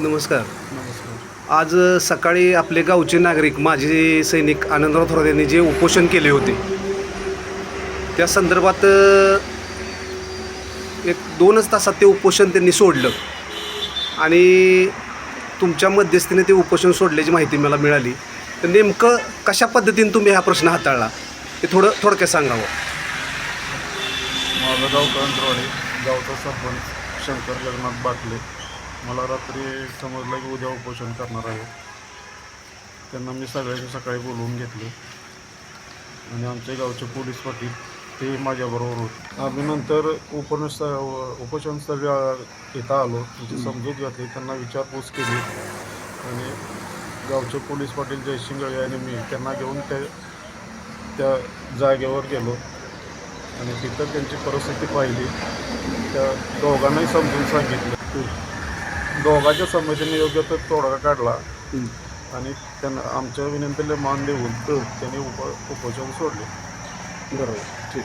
नमस्कार. नमस्कार. आज सकाळी आपले गावचे नागरिक माजी सैनिक आनंदराव थोरात यांनी जे उपोषण केले होते त्या संदर्भात एक दोनच तासात ते उपोषण त्यांनी सोडलं. आणि तुमच्या मध्यस्थीने ते उपोषण सोडल्याची माहिती मला मिळाली. तर नेमकं कशा पद्धतीने तुम्ही हा प्रश्न हाताळला ते थोडं थोडक्यात सांगावं. माझं गाव कळंतरवाडी गावचा सरपंच शंकर जगन्नाथ बाटले. मला रात्री समजलं की उद्या उपोषण करणार आहे. त्यांना मी सगळ्यांनी सकाळी बोलवून घेतले. आणि आमचे गावचे पोलीस पाटील ते माझ्याबरोबर होते. आम्ही नंतर उपोषण स्थ- उपोषण स्थळी अ, आलो. त्यांची समजूत घातली. त्यांना विचारपूस केली. आणि गावचे पोलीस पाटील जयसिंगळे आणि मी त्यांना घेऊन ते त्या जागेवर गेलो. आणि तिथं त्यांची परिस्थिती पाहिली. त्या दोघांनाही समजून सांगितलं. दोघांच्या संमतीने योग्य तो तोडगा काढला. आणि त्यांना आमच्या विनंतीला मान देऊन त्यांनी उप उपोषण सोडले. बरोबर. ठीक.